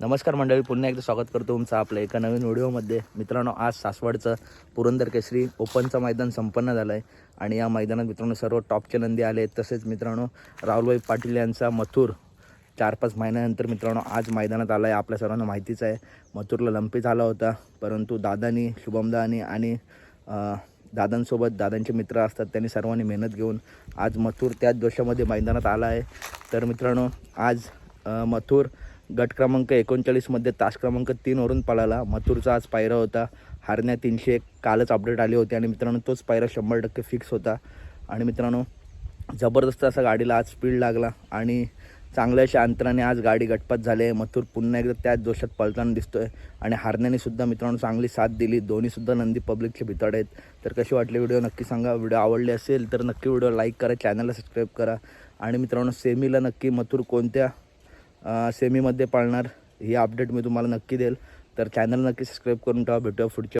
नमस्कार मंडळी पुन्हा एकदा स्वागत करतो तुमचं आपल्या एका नवीन व्हिडिओमध्ये. मित्रांनो आज सासवडचं पुरंदर केसरी ओपनचं मैदान संपन्न झालं आहे आणि या मैदानात मित्रांनो सर्व टॉपचे नंदी आले आहेत. तसेच मित्रांनो राहुलभाई पाटील यांचा मथुर चार पाच महिन्यानंतर मित्रांनो आज मैदानात आला आहे आपल्या सर्वांना माहितीच आहे मथुरला लंपी झाला होता. परंतु दादानी शुभमदानी आणि दादांसोबत दादांचे मित्र असतात त्यांनी सर्वांनी मेहनत घेऊन आज मथुर त्याच दोषामध्ये मैदानात आला आहे तर मित्रांनो आज मथुर गट क्रमांक एकोणचाळीसमध्ये तास क्रमांक तीनवरून पळाला. मथुरचा आज पायरा होता. हारण्या तीनशे एक कालच अपडेट आली होती आणि मित्रांनो तोच पायरा शंभर टक्के फिक्स होता. आणि मित्रांनो जबरदस्त असा गाडीला आज स्पीड लागला आणि चांगल्याशा अंतराने आज गाडी गटपात झाली आहे. मथुर पुन्हा एकदा त्याच दोषात पळताना दिसतोय आणि हारण्याने सुद्धा मित्रांनो चांगली साथ दिली. दोन्हीसुद्धा नंदी पब्लिकचे भिताड आहेत. तर कशी वाटली व्हिडिओ नक्की सांगा. व्हिडिओ आवडले असेल तर नक्की व्हिडिओ लाईक करा. चॅनलला सबस्क्राईब करा. आणि मित्रांनो सेमीला नक्की मथुर कोणत्या सेमीमध्ये पाळणार ही अपडेट मी तुम्हाला नक्की देईल. तर चॅनल नक्की सबस्क्राईब करून ठेवा. भेटूया पुढच्या